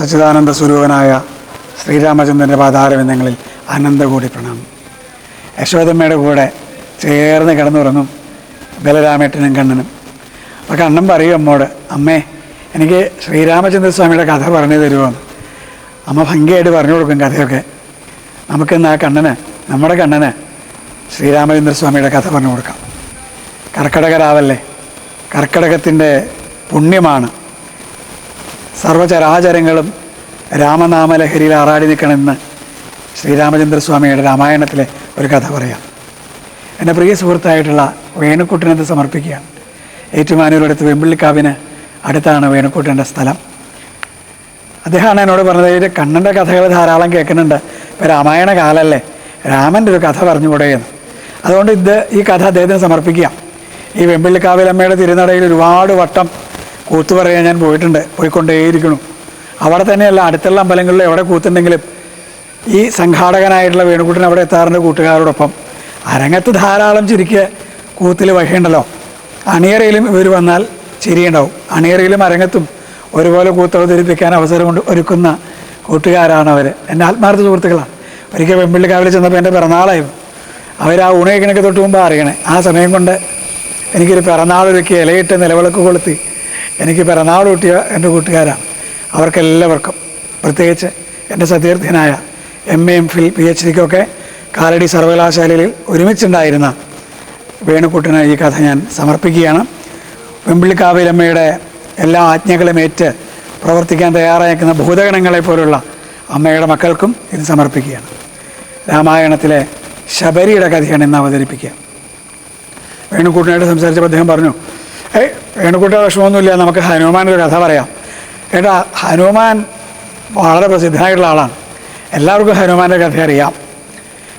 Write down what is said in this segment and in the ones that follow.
സച്ചിദാനന്ദ സ്വരൂപനായ ശ്രീരാമചന്ദ്രന്റെ പാതാരവിന്ദങ്ങളിൽ അനന്തകൂടി പ്രണാമം. യശോദമ്മയുടെ കൂടെ ചേർന്ന് കിടന്നുറങ്ങും ബലരാമേട്ടനും കണ്ണനും. അപ്പോൾ കണ്ണൻ പറയും അമ്മോട് അമ്മേ എനിക്ക് ശ്രീരാമചന്ദ്രസ്വാമിയുടെ കഥ പറഞ്ഞു തരുമോ അമ്മ ഭംഗിയായിട്ട് പറഞ്ഞു കൊടുക്കും കഥയൊക്കെ. നമുക്കിന്ന് ആ കണ്ണന് നമ്മുടെ കണ്ണന് ശ്രീരാമചന്ദ്രസ്വാമിയുടെ കഥ പറഞ്ഞു കൊടുക്കാം. കർക്കടക രാവല്ലേ കർക്കടകത്തിന്റെ പുണ്യമാണ് സർവചരാചരങ്ങളും രാമനാമലഹരിയിൽ ആറാടി നിൽക്കണമെന്ന് ശ്രീരാമചന്ദ്രസ്വാമിയുടെ രാമായണത്തിലെ ഒരു കഥ പറയാം. എന്റെ പ്രിയ സുഹൃത്തായിട്ടുള്ള വേണുക്കുട്ടനത് സമർപ്പിക്കുകയാണ്. ഏറ്റുമാനൂരടുത്ത് വെമ്പിള്ളിക്കാവിന് അടുത്താണ് വേണുക്കുട്ടന്റെ സ്ഥലം. അദ്ദേഹമാണ് എന്നോട് പറഞ്ഞത് ഇത് കണ്ണന്റെ കഥകൾ ധാരാളം കേൾക്കുന്നുണ്ട്. ഇപ്പോൾ രാമായണ കാലല്ലേ? രാമന്റെ ഒരു കഥ പറഞ്ഞുകൂടെ എന്ന്. അതുകൊണ്ട് ഇത് ഈ കഥ അദ്ദേഹത്തിന് സമർപ്പിക്കുക ഈ വെമ്പിള്ളിക്കാവിലമ്മയുടെ തിരുനടയിൽ ഒരുപാട് വട്ടം കൂത്തു പറയാൻ ഞാൻ പോയിട്ടുണ്ട്. പോയിക്കൊണ്ടേയിരിക്കണം അവിടെ തന്നെയല്ല അടുത്തുള്ള അമ്പലങ്ങളിൽ എവിടെ കൂത്തുണ്ടെങ്കിലും ഈ സംഘാടകനായിട്ടുള്ള വേണുകുട്ടൻ അവിടെ എത്താറുണ്ട് കൂട്ടുകാരോടൊപ്പം. അരങ്ങത്ത് ധാരാളം ചിരിക്ക് കൂത്തിൽ വഹിയുണ്ടല്ലോ അണിയറയിലും ഇവർ വന്നാൽ ചിരിയുണ്ടാവും. അണിയറയിലും അരങ്ങത്തും ഒരുപോലെ കൂത്ത് അവതരിപ്പിക്കാൻ അവസരം കൊണ്ട് ഒരുക്കുന്ന കൂട്ടുകാരാണ് അവർ എന്റെ ആത്മാർത്ഥ സുഹൃത്തുക്കളാണ്. ഒരിക്കൽ വെമ്പിള്ളിക്കാവിൽ ചെന്നപ്പോൾ എന്റെ പിറന്നാളായിരുന്നു അവർ ആ ഊണയക്കണൊക്കെ തൊട്ട് മുമ്പ് അറിയണേ. ആ സമയം കൊണ്ട് എനിക്കൊരു പിറന്നാളൊരുക്കി ഇലയിട്ട് നിലവിളക്ക് കൊളുത്തി. എനിക്ക് പിറന്നാൾ കൂട്ടിയ എന്റെ കൂട്ടുകാരാണ്. അവർക്കെല്ലാവർക്കും പ്രത്യേകിച്ച് എന്റെ സതീർത്ഥ്യനായ M A M Phil P H ഡിക്കൊക്കെ Kalady സർവകലാശാലയിൽ ഒരുമിച്ചുണ്ടായിരുന്ന വേണുക്കുട്ടന് ഈ കഥ ഞാൻ സമർപ്പിക്കുകയാണ്. വെമ്പിളിക്കാവിലമ്മയുടെ എല്ലാ ആജ്ഞകളും ഏറ്റ് പ്രവർത്തിക്കാൻ തയ്യാറായിരിക്കുന്ന ഭൂതഗണങ്ങളെ പോലുള്ള അമ്മയുടെ മക്കൾക്കും ഇത് സമർപ്പിക്കുകയാണ്. രാമായണത്തിലെ ശബരിയുടെ കഥയാണ് ഇന്ന് അവതരിപ്പിക്കുക. വേണുക്കൂട്ടിനായിട്ട് സംസാരിച്ചപ്പോൾ അദ്ദേഹം പറഞ്ഞു ഏയ് വേണുക്കുട്ട വിഷമമൊന്നുമില്ല നമുക്ക് ഹനുമാൻ ഒരു കഥ പറയാം. ഏട്ടാ ഹനുമാൻ വളരെ പ്രസിദ്ധനായിട്ടുള്ള ആളാണ്. എല്ലാവർക്കും ഹനുമാന്റെ കഥ അറിയാം.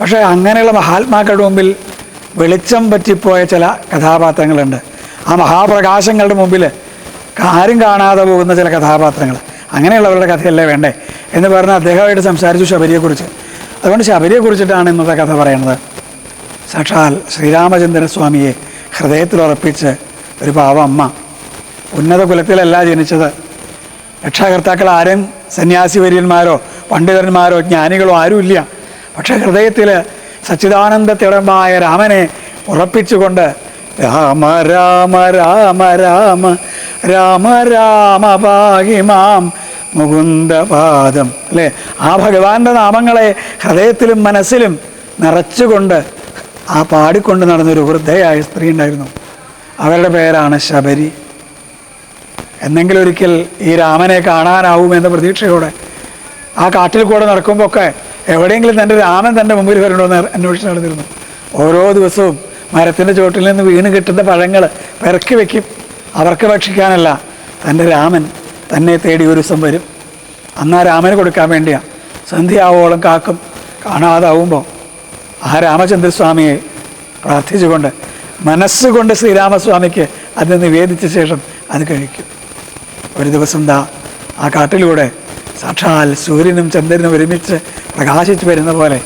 പക്ഷേ അങ്ങനെയുള്ള മഹാത്മാക്കളുടെ മുമ്പിൽ വെളിച്ചം പറ്റിപ്പോയ ചില കഥാപാത്രങ്ങളുണ്ട്. ആ മഹാപ്രകാശങ്ങളുടെ മുമ്പിൽ ആരും കാണാതെ പോകുന്ന ചില കഥാപാത്രങ്ങൾ. അങ്ങനെയുള്ളവരുടെ കഥയല്ലേ വേണ്ടേ? എന്ന് പറഞ്ഞ് അദ്ദേഹമായിട്ട് സംസാരിച്ചു ശബരിയെക്കുറിച്ച്. അതുകൊണ്ട് ശബരിയെക്കുറിച്ചിട്ടാണ് ഇന്നത്തെ കഥ പറയുന്നത്. സാക്ഷാൽ ശ്രീരാമചന്ദ്രസ്വാമിയെ ഹൃദയത്തിലുറപ്പിച്ച് ഒരു പാവ അമ്മ. ഉന്നത കുലത്തിലല്ല ജനിച്ചത്. രക്ഷാകർത്താക്കൾ ആരും സന്യാസി വര്യന്മാരോ പണ്ഡിതന്മാരോ ജ്ഞാനികളോ ആരുമില്ല. പക്ഷേ ഹൃദയത്തിൽ സച്ചിദാനന്ദത്തിടമായ രാമനെ ഉറപ്പിച്ചുകൊണ്ട് രാമ രാമ രാമ രാമ രാമ രാമ പാഹിമാം മുകുന്ദപാദം. അല്ലേ? ആ ഭഗവാന്റെ നാമങ്ങളെ ഹൃദയത്തിലും മനസ്സിലും നിറച്ചുകൊണ്ട് ആ പാടിക്കൊണ്ട് നടന്നൊരു വൃദ്ധയായ സ്ത്രീ ഉണ്ടായിരുന്നു. അവരുടെ പേരാണ് ശബരി. എന്നെങ്കിലും ഒരിക്കൽ ഈ രാമനെ കാണാനാവുമെന്ന പ്രതീക്ഷയോടെ ആ കാട്ടിൽ കൂടെ നടക്കുമ്പോൾ ഒക്കെ എവിടെയെങ്കിലും തന്റെ രാമൻ തന്റെ മുമ്പിൽ വരണമെന്ന് അന്വേഷിച്ച് നടന്നിരുന്നു. ഓരോ ദിവസവും മരത്തിന്റെ ചുവട്ടിൽ നിന്ന് വീണ് കിട്ടുന്ന പഴങ്ങൾ പെറക്കി വയ്ക്കും അവർക്ക് ഭക്ഷിക്കാനല്ല തന്റെ രാമൻ തന്നെ തേടി ഒരു ദിവസം വരും. അന്ന് രാമന് കൊടുക്കാൻ വേണ്ടിയാണ് സന്ധ്യയാവോളം കാക്കും കാണാതാവുമ്പോൾ ആ രാമചന്ദ്രസ്വാമിയെ പ്രാർത്ഥിച്ചുകൊണ്ട് മനസ്സുകൊണ്ട് ശ്രീരാമസ്വാമിക്ക് അത് നിവേദിച്ച ശേഷം അത് കഴിക്കും. ഒരു ദിവസം ദാ ആ കാട്ടിലൂടെ സാക്ഷാൽ സൂര്യനും ചന്ദ്രനും ഒരുമിച്ച് പ്രകാശിച്ചു വരുന്ന പോലെ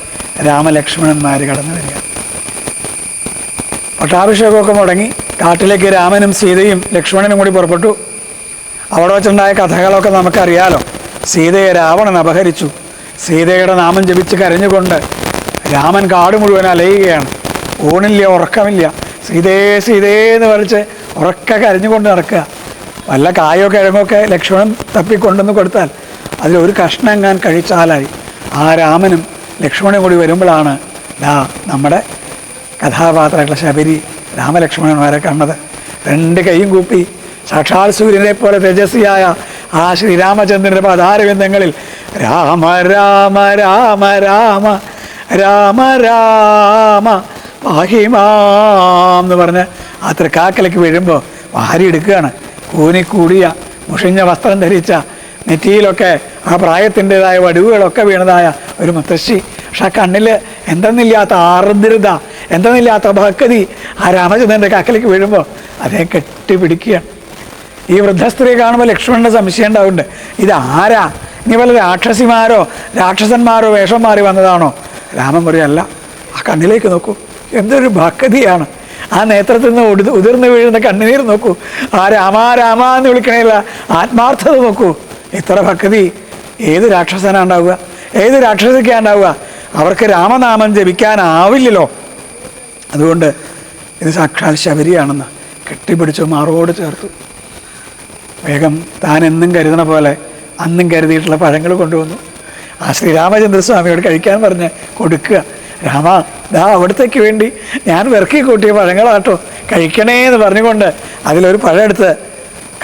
രാമലക്ഷ്മണന്മാർ കടന്നു വരിക. പട്ടാഭിഷേകമൊക്കെ മുടങ്ങി കാട്ടിലേക്ക് രാമനും സീതയും ലക്ഷ്മണനും കൂടി പുറപ്പെട്ടു. അവിടെ വെച്ചുണ്ടായ കഥകളൊക്കെ നമുക്കറിയാലോ. സീതയെ രാവണൻ അപഹരിച്ചു. സീതയുടെ നാമം ജപിച്ച് കരഞ്ഞുകൊണ്ട് രാമൻ കാട് മുഴുവൻ അലയുകയാണ്. ഊണില്ല ഉറക്കമില്ല. സീതേ സീതേ എന്ന് പറിച്ച് ഉറക്കെ കരഞ്ഞുകൊണ്ട് നടക്കുക. വല്ല കായോ കിഴങ്ങൊക്കെ ലക്ഷ്മണൻ തപ്പിക്കൊണ്ടെന്ന് കൊടുത്താൽ അതിലൊരു കഷ്ണം ഞാൻ കഴിച്ചാലായി. ആ രാമനും ലക്ഷ്മണനും കൂടി വരുമ്പോഴാണ് ദാ നമ്മുടെ കഥാപാത്രമായിട്ടുള്ള ശബരി രാമലക്ഷ്മണന്മാരെ കണ്ടത്. രണ്ട് കൈയും കൂപ്പി സാക്ഷാൽ സൂര്യനെ പോലെ തേജസ്വിയായ ആ ശ്രീരാമചന്ദ്രന്റെ പതാരബന്ധങ്ങളിൽ രാമ രാമ രാമ രാമ രാമ രാമ പാഹിമാം എന്ന് പറഞ്ഞ് ആ തൃക്കാക്കലേക്ക് വീഴുമ്പോൾ വാരി എടുക്കുകയാണ്. കൂനിക്കൂടിയ മുഷിഞ്ഞ വസ്ത്രം ധരിച്ച നെറ്റിയിലൊക്കെ ആ പ്രായത്തിന്റെതായ വടിവുകളൊക്കെ വീണതായ ഒരു മുത്തശ്ശി. പക്ഷെ ആ കണ്ണിൽ എന്തെന്നില്ലാത്ത ആർദ്രത എന്തെന്നില്ലാത്ത ഭക്തി ആ രാമചന്ദ്രന്റെ കാക്കലേക്ക് വീഴുമ്പോൾ അതേ കെട്ടിപ്പിടിക്കുകയാണ്. ഈ വൃദ്ധസ്ത്രീയെ കാണുമ്പോൾ ലക്ഷ്മണന്റെ സംശയം ഉണ്ടാവുന്നുണ്ട്. ഇത് ആരാ? ഇനി വല്ല രാക്ഷസിമാരോ രാക്ഷസന്മാരോ വേഷം മാറി വന്നതാണോ? രാമൻ പറയല്ല ആ കണ്ണിലേക്ക് നോക്കൂ. എന്തൊരു ഭക്തിയാണ് ആ നേത്രത്തിൽ നിന്ന് ഉടു ഉതിർന്ന് വീഴുന്ന കണ്ണുനീർ നോക്കൂ. ആ രാമാ രാമ എന്ന് വിളിക്കണേല ആത്മാർത്ഥത നോക്കൂ. ഇത്ര ഭക്തി ഏത് രാക്ഷസനാ ഉണ്ടാവുക? ഏത് രാക്ഷസിക്കാ ഉണ്ടാവുക? അവർക്ക് രാമനാമം ജപിക്കാനാവില്ലല്ലോ. അതുകൊണ്ട് ഇത് സാക്ഷാൽ ശബരിയാണെന്ന് കെട്ടിപ്പിടിച്ചു മാറോട് ചേർത്തു. വേഗം താൻ എന്നും കരുതണ പോലെ അന്നും കരുതിയിട്ടുള്ള പഴങ്ങൾ കൊണ്ടുവന്നു. ആ ശ്രീരാമചന്ദ്രസ്വാമിയോട് കഴിക്കാൻ പറഞ്ഞ് കൊടുക്കുക. രാമ ദാ അവിടത്തേക്ക് വേണ്ടി ഞാൻ വിറക്കി കൂട്ടിയ പഴങ്ങളാട്ടോ. കഴിക്കണേ എന്ന് പറഞ്ഞുകൊണ്ട് അതിലൊരു പഴം എടുത്ത്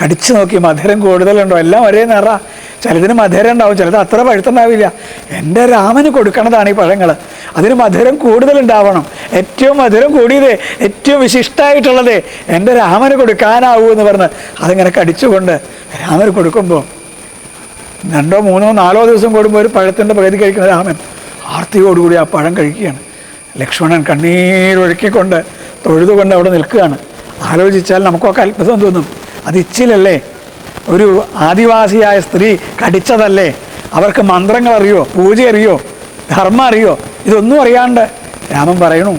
കടിച്ചു നോക്കി. മധുരം കൂടുതലുണ്ടോ? എല്ലാം ഒരേ നിറ. ചിലതിന് മധുരം ഉണ്ടാവും ചിലത് അത്ര പഴുത്തുണ്ടാവില്ല. എന്റെ രാമന് കൊടുക്കണതാണ് ഈ പഴങ്ങൾ അതിന് മധുരം കൂടുതലുണ്ടാവണം. ഏറ്റവും മധുരം കൂടിയത് ഏറ്റവും വിശിഷ്ടമായിട്ടുള്ളത് എന്റെ രാമന് കൊടുക്കാനാവൂ എന്ന് പറഞ്ഞ് അതിങ്ങനെ കടിച്ചുകൊണ്ട് രാമന് കൊടുക്കുമ്പോൾ രണ്ടോ മൂന്നോ നാലോ ദിവസം കൂടുമ്പോൾ ഒരു പഴത്തിന്റെ പകുതി കഴിക്കുന്ന രാമൻ ആർത്തിയോടുകൂടി ആ പഴം കഴിക്കുകയാണ്. ലക്ഷ്മണൻ കണ്ണീരൊഴുക്കിക്കൊണ്ട് തൊഴുതുകൊണ്ട് അവിടെ നിൽക്കുകയാണ്. ആലോചിച്ചാൽ നമുക്കൊക്കെ അത്ഭുതം തോന്നും. അത് ഇച്ചിലല്ലേ? ഒരു ആദിവാസിയായ സ്ത്രീ കടിച്ചതല്ലേ? അവർക്ക് മന്ത്രങ്ങൾ അറിയോ? പൂജ അറിയോ? ധർമ്മം അറിയോ? ഇതൊന്നും അറിയാണ്ട് രാമൻ പറയണു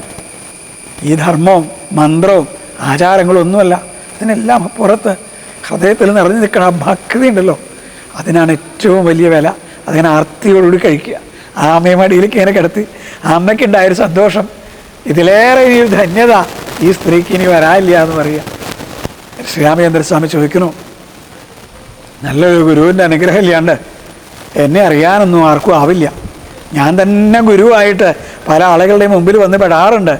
ഈ ധർമ്മവും മന്ത്രവും ആചാരങ്ങളും ഒന്നുമല്ല അതിനെല്ലാം പുറത്ത് ഹൃദയത്തിൽ നിറഞ്ഞു നിൽക്കുന്ന ആ ഭക്തി ഉണ്ടല്ലോ. അതിനാണ് ഏറ്റവും വലിയ വില. അതിനെ ആർത്തിയോടുകൂടി കഴിക്കുക. ആമയമടിയിലേക്ക് ഇങ്ങനെ കിടത്തി അമ്മയ്ക്കുണ്ടായൊരു സന്തോഷം. ഇതിലേറെ ഇനി ധന്യത ഈ സ്ത്രീക്ക് ഇനി വരാനില്ല എന്ന് പറയുക. ശ്രീരാമചന്ദ്രസ്വാമി ചോദിക്കുന്നു നല്ലൊരു ഗുരുവിന്റെ അനുഗ്രഹം ഇല്ലാണ്ട് എന്നെ അറിയാനൊന്നും ആർക്കും ആവില്ല. ഞാൻ തന്നെ ഗുരുവായിട്ട് പല ആളുകളുടെയും മുമ്പിൽ വന്ന് പെടാറുണ്ട്.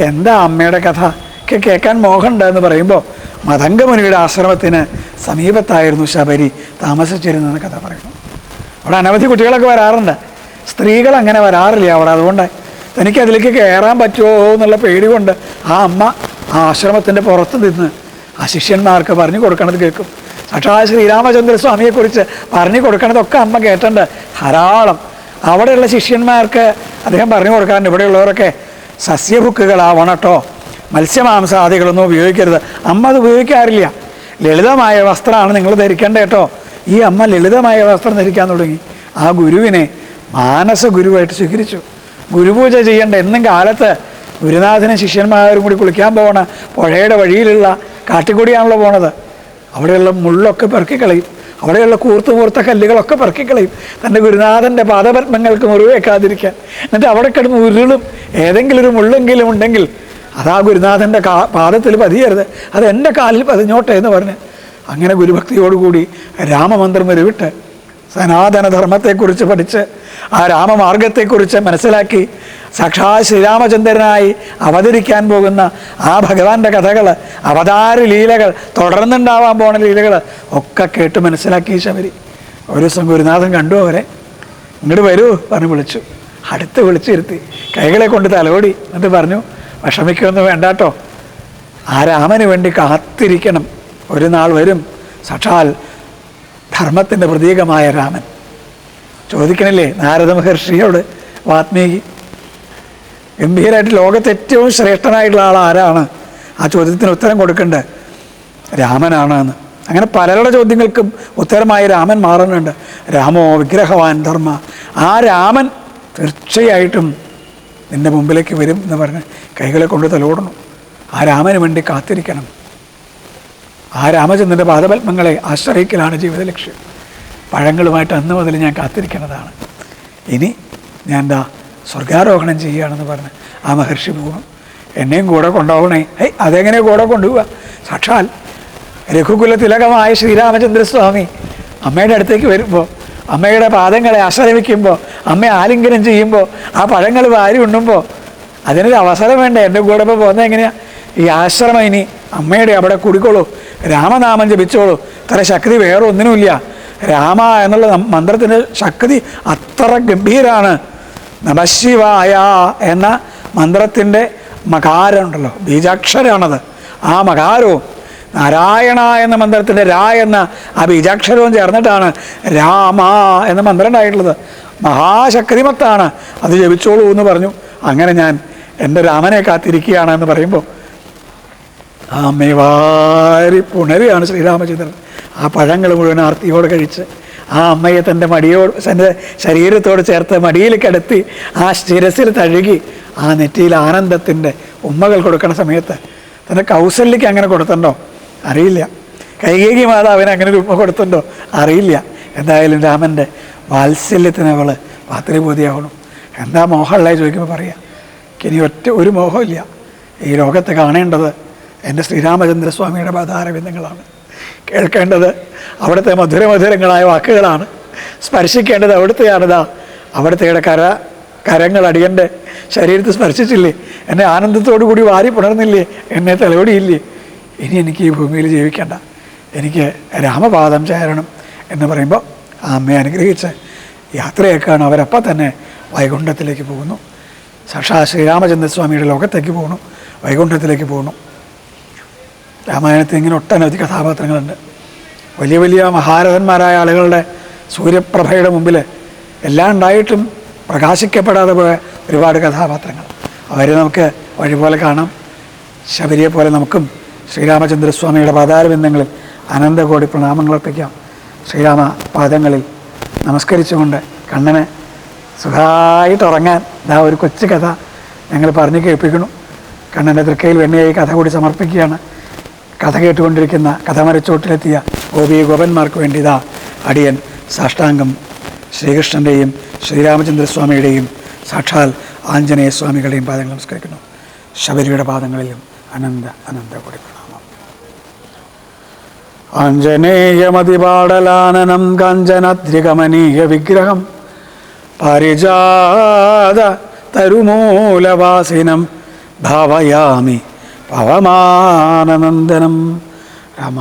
എന്താ അമ്മയുടെ കഥ? ഒക്കെ കേൾക്കാൻ മോഹമുണ്ട് എന്ന് പറയുമ്പോൾ മതംഗമുനിയുടെ ആശ്രമത്തിന് സമീപത്തായിരുന്നു ശബരി താമസിച്ചിരുന്നതെന്ന് കഥ പറയുന്നു. അവിടെ അനവധി കുട്ടികളൊക്കെ വരാറുണ്ട്. സ്ത്രീകൾ അങ്ങനെ വരാറില്ല അവിടെ. അതുകൊണ്ട് തനിക്ക് അതിലേക്ക് കയറാൻ പറ്റുമോ എന്നുള്ള പേടി കൊണ്ട് ആ അമ്മ ആ ആശ്രമത്തിന്റെ പുറത്ത് നിന്ന് ആ ശിഷ്യന്മാർക്ക് പറഞ്ഞു കൊടുക്കണത് കേൾക്കും. സാക്ഷാൽ ശ്രീരാമചന്ദ്രസ്വാമിയെക്കുറിച്ച് പറഞ്ഞു കൊടുക്കണതൊക്കെ അമ്മ കേട്ടിട്ടുണ്ട്. ധാരാളം. അവിടെയുള്ള ശിഷ്യന്മാർക്ക് അദ്ദേഹം പറഞ്ഞു കൊടുക്കാറുണ്ട്. ഇവിടെയുള്ളവരൊക്കെ സസ്യഭുക്കുകളാവണം കേട്ടോ മത്സ്യമാംസാദികളൊന്നും ഉപയോഗിക്കരുത്. അമ്മ അത് ഉപയോഗിക്കാറില്ല. ലളിതമായ വസ്ത്രമാണ് നിങ്ങൾ ധരിക്കേണ്ടത് കേട്ടോ. ഈ അമ്മ ലളിതമായ വസ്ത്രം ധരിക്കാൻ തുടങ്ങി. ആ ഗുരുവിനെ മാനസ ഗുരുവായിട്ട് സ്വീകരിച്ചു. ഗുരുപൂജ ചെയ്യേണ്ട എന്നും കാലത്ത് ഗുരുനാഥനും ശിഷ്യന്മാരും കൂടി കുളിക്കാൻ പോകണ പുഴയുടെ വഴിയിലുള്ള കാട്ടിക്കൂടിയാണല്ലോ പോണത്. അവിടെയുള്ള മുള്ളൊക്കെ പെറുക്കിക്കളയും അവിടെയുള്ള കൂർത്ത് കൂർത്ത കല്ലുകളൊക്കെ പെറുക്കിക്കളയും തന്റെ ഗുരുനാഥന്റെ പാദപത്മങ്ങൾക്ക് മുറിവേക്കാതിരിക്കാൻ എന്നിട്ട് അവിടെ കിടന്ന് ഉരുളും. ഏതെങ്കിലും ഒരു മുള്ളെങ്കിലും ഉണ്ടെങ്കിൽ അതാ ഗുരുനാഥന്റെ കാ പാദത്തിൽ പതിയരുത്. അത് എന്റെ കാലിൽ പതിഞ്ഞോട്ടെ എന്ന് പറഞ്ഞ് അങ്ങനെ ഗുരുഭക്തിയോടുകൂടി രാമമന്ത്രം ഉരുവിട്ട് സനാതനധർമ്മത്തെക്കുറിച്ച് പഠിച്ച് ആ രാമമാർഗത്തെക്കുറിച്ച് മനസ്സിലാക്കി സാക്ഷാ ശ്രീരാമചന്ദ്രനായി അവതരിക്കാൻ പോകുന്ന ആ ഭഗവാന്റെ കഥകൾ അവതാര ലീലകൾ തുടർന്നുണ്ടാവാൻ പോണ ലീലകൾ ഒക്കെ കേട്ട് മനസ്സിലാക്കി ശബരി. ഒരു ദിവസം ഗുരുനാഥൻ കണ്ടു അവരെ. ഇങ്ങോട്ട് വരൂ പറഞ്ഞ് വിളിച്ചു. അടുത്ത് വിളിച്ചിരുത്തി. കൈകളെ കൊണ്ട് തലോടി. എന്നിട്ട് പറഞ്ഞു വിഷമിക്കൊന്നും വേണ്ടാട്ടോ. ആ രാമന് വേണ്ടി കാത്തിരിക്കണം. ഒരു നാൾ വരും. സാക്ഷാൽ ധർമ്മത്തിന്റെ പ്രതീകമായ രാമൻ. ചോദിക്കണില്ലേ നാരദ മഹർഷിയോട് വാത്മീകി? ഗംഭീരമായിട്ട് ലോകത്ത് ഏറ്റവും ശ്രേഷ്ഠനായിട്ടുള്ള ആൾ ആരാണ്? ആ ചോദ്യത്തിന് ഉത്തരം കൊടുക്കേണ്ടത് രാമനാണ് എന്ന് അങ്ങനെ പലരുടെ ചോദ്യങ്ങൾക്കും ഉത്തരമായി രാമൻ മാറുന്നുണ്ട്. രാമോ വിഗ്രഹവാൻ ധർമ്മ. ആ രാമൻ തീർച്ചയായിട്ടും നിന്റെ മുമ്പിലേക്ക് വരും എന്ന് പറഞ്ഞ് കൈകളെ കൊണ്ട് തലോടണം. ആ രാമന് വേണ്ടി കാത്തിരിക്കണം. ആ രാമചന്ദ്രന്റെ പാദപത്മങ്ങളെ ആശ്രയിക്കലാണ് ജീവിത ലക്ഷ്യം. പഴങ്ങളുമായിട്ട് അന്ന് മുതൽ ഞാൻ കാത്തിരിക്കുന്നതാണ്. ഇനി ഞാൻ എന്താ സ്വർഗാരോഹണം ചെയ്യുകയാണെന്ന് പറഞ്ഞ് ആ മഹർഷി പോകണം എന്നെയും കൂടെ കൊണ്ടുപോകണേ. ഏയ് അതെങ്ങനെ കൂടെ കൊണ്ടുപോവുക സാക്ഷാൽ രഘുകുല തിലകമായ ശ്രീരാമചന്ദ്രസ്വാമി അമ്മയുടെ അടുത്തേക്ക് വരുമ്പോൾ അമ്മയുടെ പാദങ്ങളെ ആശ്രമിക്കുമ്പോൾ അമ്മയെ ആലിംഗനം ചെയ്യുമ്പോൾ ആ പഴങ്ങൾ വാരി ഉണ്ണുമ്പോൾ അതിനൊരു അവസരം വേണ്ട? എന്റെ കൂടെ ഇപ്പോൾ പോകുന്നത് എങ്ങനെയാണ് ഈ ആശ്രമം ഇനി അമ്മയുടെ അവിടെ കുടിക്കോളൂ. രാമനാമം ജപിച്ചോളൂ. ഇത്ര ശക്തി വേറെ ഒന്നിനുമില്ല രാമ എന്നുള്ള മന്ത്രത്തിന്റെ ശക്തി അത്ര ഗംഭീരാണ്. നമശിവായ എന്ന മന്ത്രത്തിന്റെ മകാരം ഉണ്ടല്ലോ ബീജാക്ഷരമാണത്. ആ മകാരവും നാരായണ എന്ന മന്ത്രത്തിന്റെ രാ എന്ന ആ ബീജാക്ഷരവും ചേർന്നിട്ടാണ് രാമ എന്ന മന്ത്രം ഉണ്ടായിട്ടുള്ളത്. മഹാശക്തിമത്താണ്. അത് ജപിച്ചോളൂ എന്ന് പറഞ്ഞു. അങ്ങനെ ഞാൻ എന്റെ രാമനെ കാത്തിരിക്കുകയാണ് എന്ന് പറയുമ്പോൾ വാരി പുണരുകയാണ് ശ്രീരാമചന്ദ്രൻ. ആ പഴങ്ങൾ മുഴുവൻ ആർത്തിയോട് കഴിച്ച് ആ അമ്മയെ തന്റെ മടിയോട് തന്റെ ശരീരത്തോട് ചേർത്ത് മടിയിൽ കിടത്തി ആ ശിരസിൽ തഴുകി ആ നെറ്റിയിൽ ആനന്ദത്തിന്റെ ഉമ്മകൾ കൊടുക്കുന്ന സമയത്ത് തന്റെ കൗസല്യക്ക് അങ്ങനെ കൊടുത്തുണ്ടോ? അറിയില്ല. കൈകേകി മാതാവിന് അങ്ങനെ ഒരു ഉമ്മ കൊടുത്തുണ്ടോ? അറിയില്ല. എന്തായാലും രാമന്റെ വാത്സല്യത്തിന് അവൾ പാത്രിഭൂതിയാവണം. എന്താ മോഹമുള്ളതായി ചോദിക്കുമ്പോൾ പറയാം ഇനി ഒറ്റ ഒരു മോഹമില്ല. ഈ ലോകത്ത് കാണേണ്ടത് എന്റെ ശ്രീരാമചന്ദ്രസ്വാമിയുടെ പദാരവിന്ദങ്ങളാണ് കേൾക്കേണ്ടത് അവിടുത്തെ മധുരമധുരങ്ങളായ വാക്കുകളാണ്. സ്പർശിക്കേണ്ടത് അവിടുത്തെയാണിതാ. അവിടുത്തെ കര കരങ്ങൾ അടിയന്റെ ശരീരത്തിൽ സ്പർശിച്ചില്ലേ? എന്നെ ആനന്ദത്തോടു കൂടി വാരി പുണർന്നില്ലേ? എന്നെ തലവടിയില്ലേ ഇനി എനിക്ക് ഈ ഭൂമിയിൽ ജീവിക്കേണ്ട. എനിക്ക് രാമപാദം ചേരണം എന്ന് പറയുമ്പോൾ ആ അമ്മയെ അനുഗ്രഹിച്ച് യാത്രയേക്കാണ് അവരപ്പം തന്നെ വൈകുണ്ഠത്തിലേക്ക് പോകുന്നു. സാക്ഷാ ശ്രീരാമചന്ദ്രസ്വാമിയുടെ ലോകത്തേക്ക് പോകണം വൈകുണ്ഠത്തിലേക്ക് പോകുന്നു. രാമായണത്തിൽ ഇങ്ങനെ ഒട്ടനവധി കഥാപാത്രങ്ങളുണ്ട്. വലിയ വലിയ മഹാരഥന്മാരായ ആളുകളുടെ സൂര്യപ്രഭയുടെ മുമ്പിൽ എല്ലാം ഉണ്ടായിട്ടും പ്രകാശിക്കപ്പെടാതെ പോയ ഒരുപാട് കഥാപാത്രങ്ങൾ. അവരെ നമുക്ക് വഴിപോലെ കാണാം. ശബരിയെ പോലെ നമുക്കും ശ്രീരാമചന്ദ്രസ്വാമിയുടെ പാതാരബിന്ദങ്ങളിൽ അനന്തകോടി പ്രണാമങ്ങളർപ്പിക്കാം ശ്രീരാമ പാദങ്ങളിൽ നമസ്കരിച്ചുകൊണ്ട് കണ്ണനെ സുഖമായിട്ട് ഉറങ്ങാൻ ഇതാ ഒരു കൊച്ചു കഥ ഞങ്ങൾ പറഞ്ഞു കേൾപ്പിക്കണം കണ്ണന്റെ തൃക്കയിൽ വെണ്ണയായി കഥ കൂടി സമർപ്പിക്കുകയാണ്. കഥ കേട്ടുകൊണ്ടിരിക്കുന്ന കഥമരച്ചോട്ടിലെത്തിയ ഗോപി ഗോപന്മാർക്ക് വേണ്ടി ഇതാ അടിയൻ സാഷ്ടാംഗം ശ്രീകൃഷ്ണന്റെയും ശ്രീരാമചന്ദ്രസ്വാമിയുടെയും സാക്ഷാൽ ആഞ്ജനേയ സ്വാമികളുടെയും പാദങ്ങൾ നമസ്കരിക്കുന്നു. ശബരിയുടെ പാദങ്ങളിലും അനന്ത അനന്ത കൂടി പ്രണാമം ആഞ്ജനേയമതിപാടലാനനം കാഞ്ചനദ്രികമനീയ വിഗ്രഹം പാരിജാത തരുമൂലവാസിനം ഭാവയാമി പവമാനനന്ദനം രമ